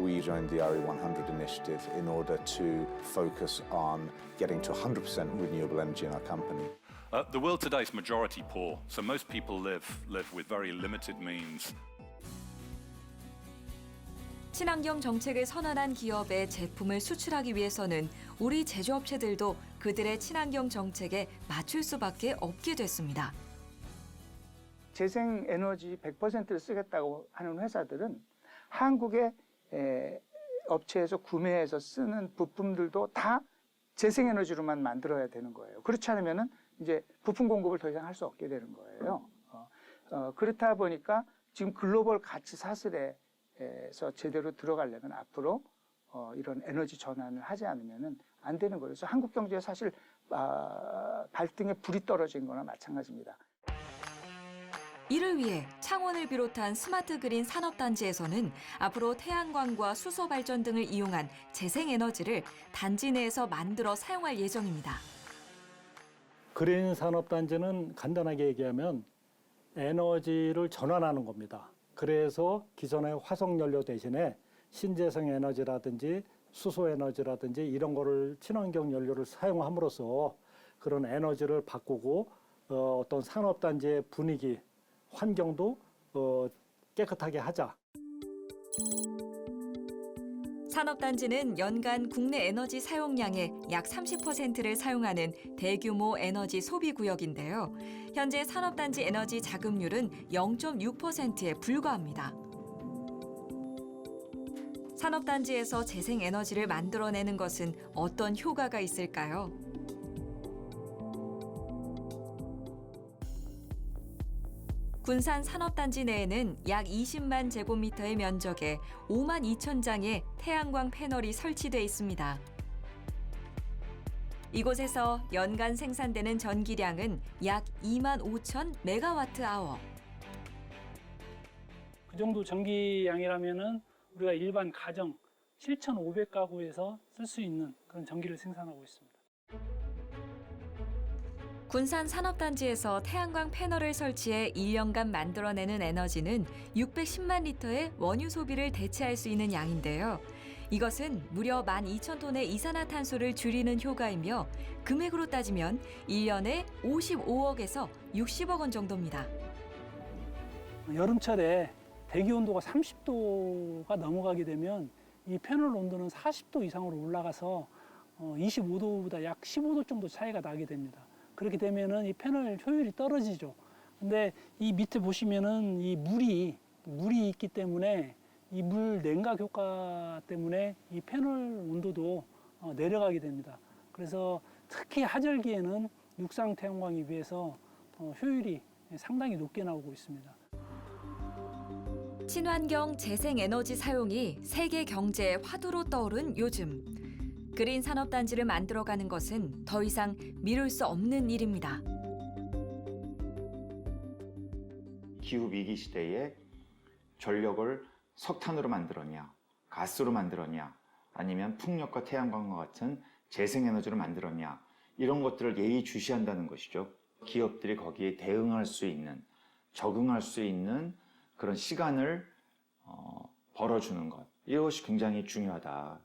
we joined the RE100 initiative in order to focus on getting to 100% renewable energy in our company. Uh, the world today is majority poor, so most people live live with very limited means. 친환경 정책을 선언한 기업의 제품을 수출하기 위해서는 우리 제조업체들도 그들의 친환경 정책에 맞출 수밖에 없게 됐습니다. 재생 에너지 100%를 쓰겠다고 하는 회사들은 한국의 에, 업체에서 구매해서 쓰는 부품들도 다 재생 에너지로만 만들어야 되는 거예요. 그렇지 않으면은 이제 부품 공급을 더 이상 할 수 없게 되는 거예요. 어, 어, 그렇다 보니까 지금 글로벌 가치 사슬에서 제대로 들어가려면 앞으로 어, 이런 에너지 전환을 하지 않으면은 안 되는 거예요. 그래서 한국 경제에 사실 아, 발등에 불이 떨어진 거나 마찬가지입니다. 이를 위해 창원을 비롯한 스마트 그린 산업단지에서는 앞으로 태양광과 수소 발전 등을 이용한 재생에너지를 단지 내에서 만들어 사용할 예정입니다. 그린 산업단지는 간단하게 얘기하면 에너지를 전환하는 겁니다. 그래서 기존의 화석연료 대신에 신재생 에너지라든지 수소 에너지라든지 이런 거를 친환경 연료를 사용함으로써 그런 에너지를 바꾸고 어, 어떤 산업단지의 분위기, 환경도 어, 깨끗하게 하자. 산업단지는 연간 국내 에너지 사용량의 약 30%를 사용하는 대규모 에너지 소비 구역인데요. 현재 산업단지 에너지 자급률은 0.6%에 불과합니다. 산업단지에서 재생에너지를 만들어내는 것은 어떤 효과가 있을까요? 군산 산업단지 내에는 약 20만 제곱미터의 면적에 5만 2천 장의 태양광 패널이 설치돼 있습니다. 이곳에서 연간 생산되는 전기량은 약 2만 5천 메가와트 아워. 그 정도 전기량이라면은 우리가 일반 가정 7,500가구에서 쓸 수 있는 그런 전기를 생산하고 있습니다. 군산 산업단지에서 태양광 패널을 설치해 1년간 만들어내는 에너지는 610만 리터의 원유 소비를 대체할 수 있는 양인데요. 이것은 무려 12,000톤의 이산화탄소를 줄이는 효과이며 금액으로 따지면 1년에 55억에서 60억 원 정도입니다. 여름철에 대기 온도가 30도가 넘어가게 되면 이 패널 온도는 40도 이상으로 올라가서 25도보다 약 15도 정도 차이가 나게 됩니다. 그렇게 되면은 이 패널 효율이 떨어지죠. 근데 이 밑에 보시면은 이 물이 물이 있기 때문에 이 물 냉각 효과 때문에 이 패널 온도도 어, 내려가게 됩니다. 그래서 특히 하절기에는 육상 태양광에 비해서 어, 효율이 상당히 높게 나오고 있습니다. 친환경 재생에너지 사용이 세계 경제의 화두로 떠오른 요즘. 그린 산업단지를 만들어가는 것은 더 이상 미룰 수 없는 일입니다. 기후 위기 시대에 전력을 석탄으로 만들었냐, 가스로 만들었냐, 아니면 풍력과 태양광과 같은 재생에너지로 만들었냐, 이런 것들을 예의 주시한다는 것이죠. 기업들이 거기에 대응할 수 있는, 적응할 수 있는 그런 시간을 어, 벌어주는 것. 이것이 굉장히 중요하다.